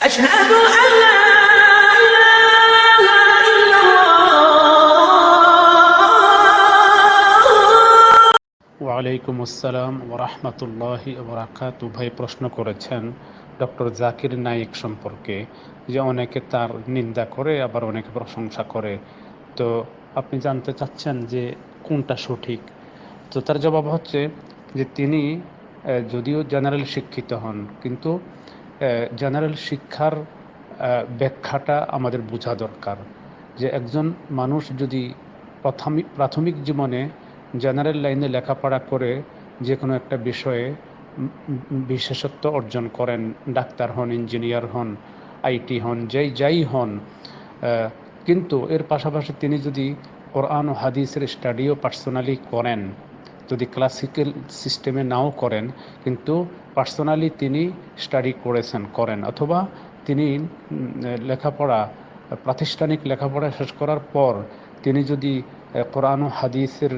أشهد أن لا إله إلا الله ওয়ালাইকুম আসসালাম ওরহমতুল্লাহি বরাকাত ভাই প্রশ্ন করেছেন ডক্টর জাকির নাইক সম্পর্কে যে অনেকে তার নিন্দা করে আবার অনেকে প্রশংসা করে তো আপনি জানতে চাচ্ছেন যে কোনটা সঠিক তো তার জবাব হচ্ছে যে তিনি আহ, যদিও জেনারেল শিক্ষিত হন কিন্তু জেনারেল শিক্ষার ব্যাখ্যাটা আমাদের বোঝা দরকার। যে একজন মানুষ যদি প্রাথমিক প্রাথমিক জীবনে জেনারেল লাইনে লেখাপড়া করে যে কোনো একটা বিষয়ে বিশেষত্ব অর্জন করেন, ডাক্তার হন ইঞ্জিনিয়ার হন আইটি হন, যাই যাই হন কিন্তু এর পাশাপাশি তিনি যদি কোরআন ও হাদিসের স্টাডিও পার্সোনালি করেন, যদি ক্লাসিক্যাল সিস্টেমে নাও করেন, কিন্তু পার্সোনালি তিনি স্টাডি করেছেন, করেন, অথবা তিনি লেখাপড়া, প্রাতিষ্ঠানিক লেখাপড়া শেষ করার পর তিনি যদি কোরআন ও হাদিসের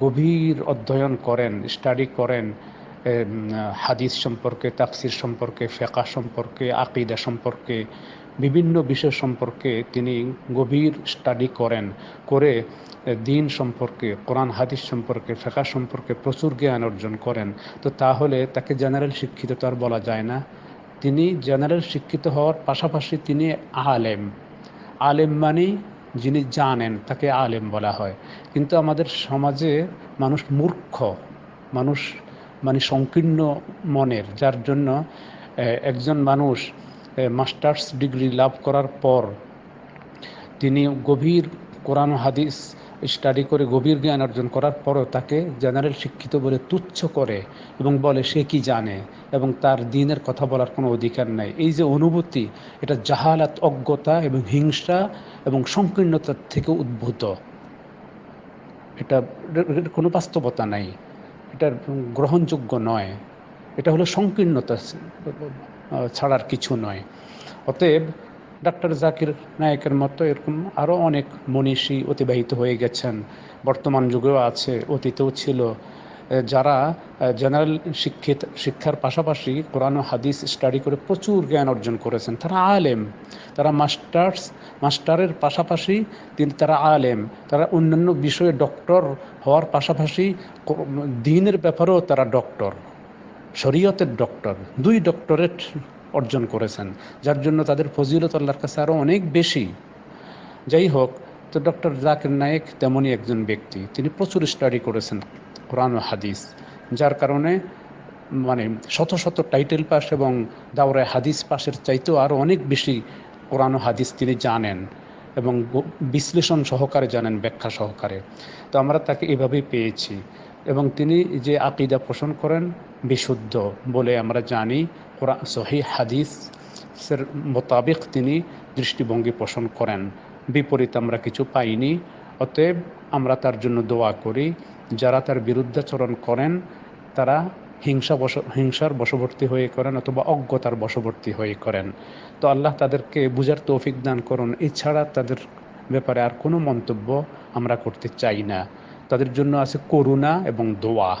গভীর অধ্যয়ন করেন, স্টাডি করেন হাদিস সম্পর্কে, তাফসির সম্পর্কে ফেকা সম্পর্কে, আকিদা সম্পর্কে, বিভিন্ন বিষয় সম্পর্কে তিনি গভীর স্টাডি করেন, করে দিন সম্পর্কে, কোরআন, হাদিস সম্পর্কে ফেকা সম্পর্কে প্রচুর জ্ঞান অর্জন করেন। তো তাহলে তাকে জেনারেল শিক্ষিত তো আর বলা যায় না। তিনি জেনারেল শিক্ষিত হওয়ার পাশাপাশি তিনি আলেম। আলেম মানে যিনি জানেন, তাকে আলেম বলা হয়। কিন্তু আমাদের সমাজে মানুষ মূর্খ, মানুষ মানে সংকীর্ণ মনের, যার জন্য একজন মানুষ মাস্টার্স ডিগ্রি লাভ করার পর তিনি গভীর কোরআন হাদিস স্টাডি করে গভীর জ্ঞান অর্জন করার পরও তাকে জেনারেল শিক্ষিত বলে তুচ্ছ করে এবং বলে, সে কি জানে? এবং তার দিনের কথা বলার কোনো অধিকার নাই। এই যে অনুভূতি, এটা জাহালাত অজ্ঞতা এবং হিংসা এবং সংকীর্ণতার থেকে উদ্ভূত। এটা কোনো বাস্তবতা নাই। এটা গ্রহণযোগ্য নয়। এটা হলো সংকীর্ণতা ছাড়ার কিছু নয়। অতএব ডাক্তার জাকির নায়কের মতো এরকম আরও অনেক মনীষী অতিবাহিত হয়ে গেছেন। বর্তমান যুগেও আছে, অতীতেও ছিল। যারা জেনারেল শিক্ষিত, শিক্ষার পাশাপাশি কোরআন হাদিস স্টাডি করে প্রচুর জ্ঞান অর্জন করেছেন। তারা আলেম। তারা মাস্টার্স মাস্টারের পাশাপাশি তিনি তারা আলেম। তারা অন্যান্য বিষয়ে ডক্টর হওয়ার পাশাপাশি দিনের ব্যাপারেও তারা ডক্টর শরীয়তের ডক্টর দুই ডক্টরেট অর্জন করেছেন। যার জন্য তাদের ফজিলত আল্লাহর কাছে আরও অনেক বেশি। যাই হোক, তো ডক্টর জাকির নায়েক তেমনই একজন ব্যক্তি। তিনি প্রচুর স্টাডি করেছেন। কোরআন ও হাদিস, যার কারণে মানে শত শত টাইটেল পাস এবং দাওরায় হাদিস পাশের চাইতেও আরও অনেক বেশি কোরআন ও হাদিস তিনি জানেন এবং বিশ্লেষণ সহকারে জানেন, ব্যাখ্যা সহকারে। তো আমরা তাকে এভাবেই পেয়েছি এবং তিনি যে আকিদা পোষণ করেন বিশুদ্ধ বলে আমরা জানি, কোরআন সহি হাদিসের মোতাবেক তিনি দৃষ্টিভঙ্গি পোষণ করেন। বিপরীত আমরা কিছু পাইনি, অতএব আমরা তার জন্য দোয়া করি। যারা তার বিরুদ্ধাচরণ করেন, তারা হিংসা বশ, হিংসার বশবর্তী হয়ে করেন অথবা অজ্ঞতার বশবর্তী হয়ে করেন। তো আল্লাহ তাদেরকে বুঝার তৌফিক দান করুন। এছাড়া তাদের ব্যাপারে আর কোনো মন্তব্য আমরা করতে চাই না। তাদের জন্য আছে করুণা এবং দোয়া।